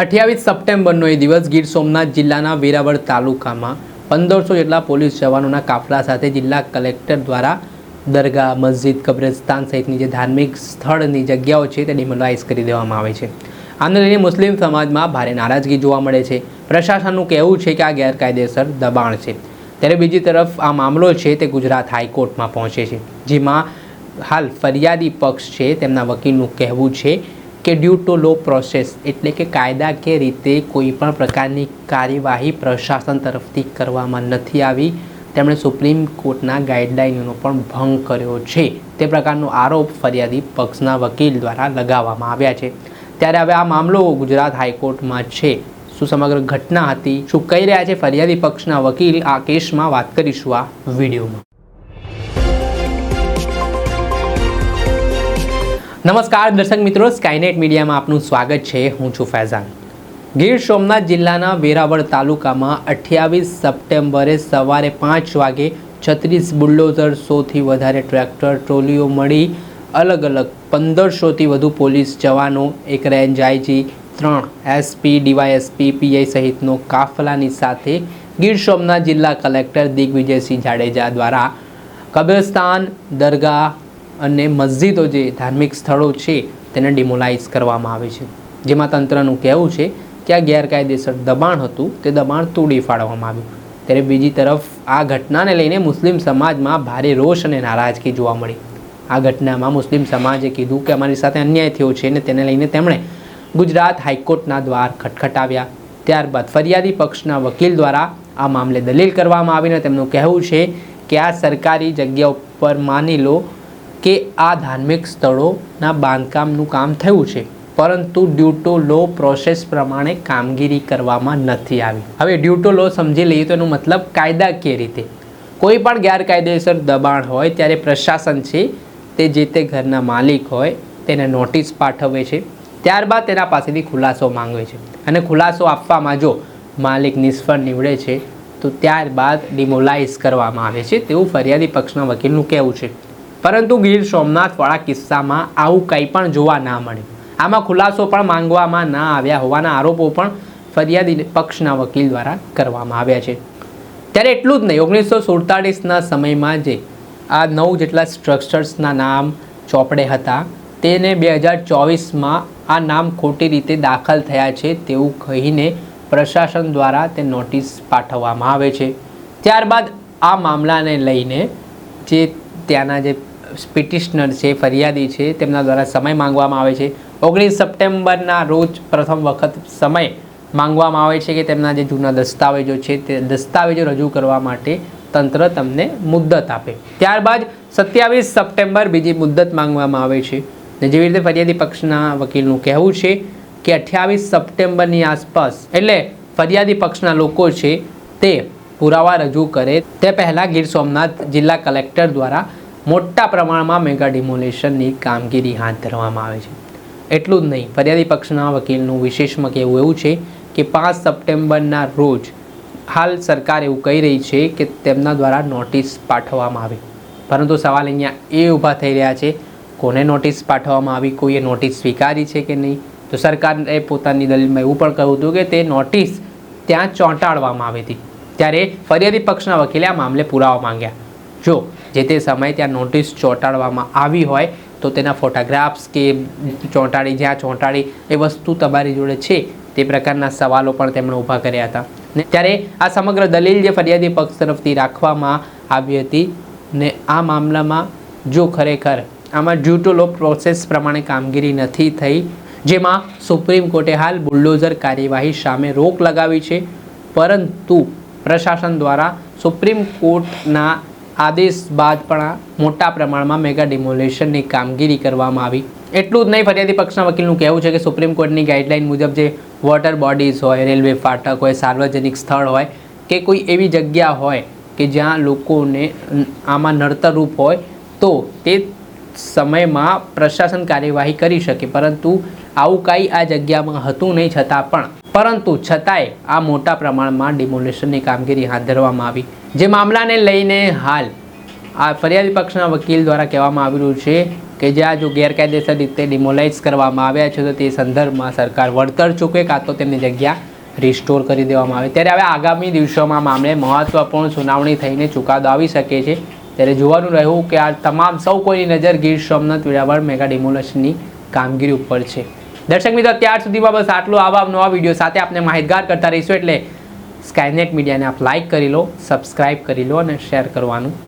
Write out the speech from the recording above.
અઠ્યાવીસ સપ્ટેમ્બરનો એ દિવસ ગીર સોમનાથ જિલ્લાના વેરાવળ તાલુકામાં પંદરસો જેટલા પોલીસ જવાનોના કાફલા સાથે જિલ્લા કલેક્ટર દ્વારા દરગાહ, મસ્જિદ, કબ્રસ્તાન સહિતની જે ધાર્મિક સ્થળની જગ્યાઓ છે તે ડિમોલાઇઝ કરી દેવામાં આવે છે. આને લઈને મુસ્લિમ સમાજમાં ભારે નારાજગી જોવા મળે છે. પ્રશાસનનું કહેવું છે કે આ ગેરકાયદેસર દબાણ છે. ત્યારે બીજી તરફ આ મામલો છે તે ગુજરાત હાઈકોર્ટમાં પહોંચે છે, જેમાં હાલ ફરિયાદી પક્ષ છે તેમના વકીલનું કહેવું છે કે ડ્યુ ટુ લો પ્રોસેસ એટલે કે કાયદાકીય રીતે કોઈ પણ પ્રકારની કાર્યવાહી પ્રશાસન તરફથી કરવામાં નથી આવી. તેમણે સુપ્રીમ કોર્ટના ગાઈડલાઇનનો પણ ભંગ કર્યો છે. તે પ્રકારનો આરોપ ફરિયાદી પક્ષના વકીલ દ્વારા લગાવવામાં આવ્યા છે. ત્યારે હવે આ મામલો ગુજરાત હાઈકોર્ટમાં છે. શું સમગ્ર ઘટના હતી? શું કહી રહ્યા છે ફરિયાદી પક્ષના વકીલ? આ કેસમાં વાત કરીશું આ વિડીયોમાં. નમસ્કાર દર્શક મિત્રો સ્કાયનેટ મીડિયામાં આપનું સ્વાગત છે. હું છું ફૈઝાન. ગીર સોમનાથ જિલ્લાના વેરાવળ તાલુકામાં અઠ્યાવીસ સપ્ટેમ્બરે સવારે પાંચ વાગે છત્રીસ બુલ્ડોઝર સોથી વધારે ટ્રેક્ટર, ટ્રોલીઓ મળી. અલગ અલગ પંદરસોથી વધુ પોલીસ જવાનો એક રેન્જ આઈજી ત્રણ એસપી ડીવાયએસપી પીઆઈ સહિતનો કાફલાની સાથે ગીર સોમનાથ જિલ્લા કલેક્ટર દિગ્વિજયસિંહ જાડેજા દ્વારા કબ્રસ્તાન, દરગાહ અને મસ્જિદો જે ધાર્મિક સ્થળો છે, તેને ડિમોલાઇઝ કરવામાં આવે છે. જેમાં તંત્રનું કહેવું છે કે આ ગેરકાયદેસર દબાણ હતું, તે દબાણ તોડી પાડવામાં આવ્યું. ત્યારે બીજી તરફ આ ઘટનાને લઈને મુસ્લિમ સમાજમાં ભારે રોષ અને નારાજગી જોવા મળી. આ ઘટનામાં મુસ્લિમ સમાજે કીધું કે અમારી સાથે અન્યાય થયો છે અને તેને લઈને તેમણે ગુજરાત હાઈકોર્ટના દ્વાર ખટખટાવ્યા. ત્યારબાદ ફરિયાદી પક્ષના વકીલ દ્વારા આ મામલે દલીલ કરવામાં આવીને તેમનું કહેવું છે કે આ સરકારી જગ્યા ઉપર માની લો કે આ ધાર્મિક સ્થળોના બાંધકામનું કામ થયું છે, પરંતુ ડ્યુ ટુ લો પ્રોસેસ પ્રમાણે કામગીરી કરવામાં નથી આવી. હવે ડ્યુ ટુ લો સમજી લઈએ તો એનો મતલબ કાયદાકીય રીતે? કોઈ પણ ગેરકાયદેસર દબાણ હોય ત્યારે પ્રશાસન છે, તે જે તે ઘરના માલિક હોય, તેને નોટિસ પાઠવે છે, ત્યારબાદ તેના પાસેથી ખુલાસો માંગે છે. અને ખુલાસો આપવામાં જો માલિક નિષ્ફળ નીવડે છે, તો ત્યારબાદ ડિમોલાઇઝ કરવામાં આવે છે, તેવું ફરિયાદી પક્ષના વકીલનું કહેવું છે. પરંતુ ગીર સોમનાથવાળા કિસ્સામાં આવું કંઈ પણ જોવા ના મળ્યું આમાં ખુલાસો પણ માંગવામાં ના આવ્યા હોવાના આરોપો પણ ફરિયાદી પક્ષના વકીલ દ્વારા કરવામાં આવ્યા છે. ત્યારે એટલું જ નહીં, ઓગણીસો સુડતાલીસના સમયમાં જે આ નવ જેટલા સ્ટ્રક્ચર્સના નામ ચોપડે હતા, તેને બે હજાર ચોવીસમાં આ નામ ખોટી રીતે દાખલ થયા છે તેવું કહીને પ્રશાસન દ્વારા તે નોટિસ પાઠવવામાં આવે છે. ત્યારબાદ આ મામલાને લઈને જે ત્યાંના જે પિટિશનર છે, ફરિયાદી છે, તેમના દ્વારા સમય માંગવામાં આવે છે. ઓગણીસ સપ્ટેમ્બરના રોજ પ્રથમ વખત સમય માંગવામાં આવે છે કે તેમના જે જૂના દસ્તાવેજો છે, તે દસ્તાવેજો રજૂ કરવા માટે તંત્ર તમને મુદ્દત આપે. ત્યારબાદ સત્યાવીસ સપ્ટેમ્બર બીજી મુદ્દત માંગવામાં આવે છે. ને જેવી રીતે ફરિયાદી પક્ષના વકીલનું કહેવું છે કે અઠ્યાવીસ સપ્ટેમ્બરની આસપાસ, એટલે ફરિયાદી પક્ષના લોકો છે, તે પુરાવા રજૂ કરે. તે પહેલાં ગીર સોમનાથ જિલ્લા કલેક્ટર દ્વારા મોટા પ્રમાણમાં મેગા ડિમોલેશનની કામગીરી હાથ ધરવામાં આવે છે. એટલું જ નહીં, ફરિયાદી પક્ષના વકીલનું વિશેષમાં કહેવું એવું છે કે પાંચ સપ્ટેમ્બરના રોજ હાલ સરકાર એવું કહી રહી છે કે તેમના દ્વારા નોટિસ પાઠવવામાં આવે. પરંતુ સવાલ અહીંયા એ ઊભા થઈ રહ્યા છે, કોને નોટિસ પાઠવવામાં આવી, કોઈએ નોટિસ સ્વીકારી છે કે નહીં? તો સરકારે પોતાની દલીલમાં એવું પણ કહ્યું હતું કે તે નોટિસ ત્યાં ચોંટાડવામાં આવી હતી. ત્યારે ફરિયાદી પક્ષના વકીલે આ મામલે પુરાવા માંગ્યા. જો જે તે સમયે ત્યાં નોટિસ ચોંટાડવામાં આવી હોય તો તેના ફોટોગ્રાફ્સ કે ચોંટાડી જ્યાં ચોંટાડી એ વસ્તુ તમારી જોડે છે તે પ્રકારના સવાલો પણ તેમણે ઊભા કર્યા હતા. ને ત્યારે આ સમગ્ર દલીલ જે ફરિયાદી પક્ષ તરફથી રાખવામાં આવી હતી ને આ મામલામાં જો ખરેખર આમાં ડ્યુ લો પ્રોસેસ પ્રમાણે કામગીરી નથી થઈ, જેમાં સુપ્રીમ કોર્ટે હાલ બુલડોઝર કાર્યવાહી સામે રોક લગાવી છે, પરંતુ પ્રશાસન દ્વારા સુપ્રીમ કોર્ટના આદેશ બાદ પણ મોટા પ્રમાણમાં મેગા ડિમોલેશનની કામગીરી કરવામાં આવી. એટલું જ નહીં, ફરિયાદી પક્ષના વકીલનું કહેવું છે કે સુપ્રીમ કોર્ટની ગાઈડલાઇન મુજબ જે વોટર બોડીઝ હોય રેલવે ફાટક હોય, સાર્વજનિક સ્થળ હોય, કે કોઈ એવી જગ્યા હોય કે જ્યાં લોકોને આમાં નડતરરૂપ હોય, તો તે સમયમાં પ્રશાસન કાર્યવાહી કરી શકે. પરંતુ આવું કાંઈ આ જગ્યામાં હતું નહીં, છતાં પણ પરંતુ છતાંય આ મોટા પ્રમાણમાં ડિમોલેશનની કામગીરી હાથ ધરવામાં આવી. જે મામલાને લઈને હાલ આ ફરિયાદી પક્ષના વકીલ દ્વારા કહેવામાં આવી રહ્યું છે કે જે આ જો ગેરકાયદેસર રીતે ડિમોલાઇઝ કરવામાં આવ્યા છે, તો તે સંદર્ભમાં સરકાર વળતર ચૂકે કાં તો તેમની જગ્યા રિસ્ટોર કરી દેવામાં આવે. ત્યારે હવે આગામી દિવસોમાં મામલે મહત્ત્વપૂર્ણ સુનાવણી થઈને ચુકાદો આવી શકે છે. ત્યારે જોવાનું રહ્યું કે આ તમામ સૌ કોઈની નજર ગીર સોમનાથ વેરાવળ મેગા ડિમોલેશનની કામગીરી ઉપર છે. દર્શક મિત્રો, ત્યાર સુધીમાં બસ આટલું આવા નવા વીડિયો સાથે આપણે માહિતગાર કરતા રહીશું. એટલે સ્કાયનેટ મીડિયાને આપ લાઇક કરી લો સબસ્ક્રાઇબ કરી લો અને શેર કરવાનું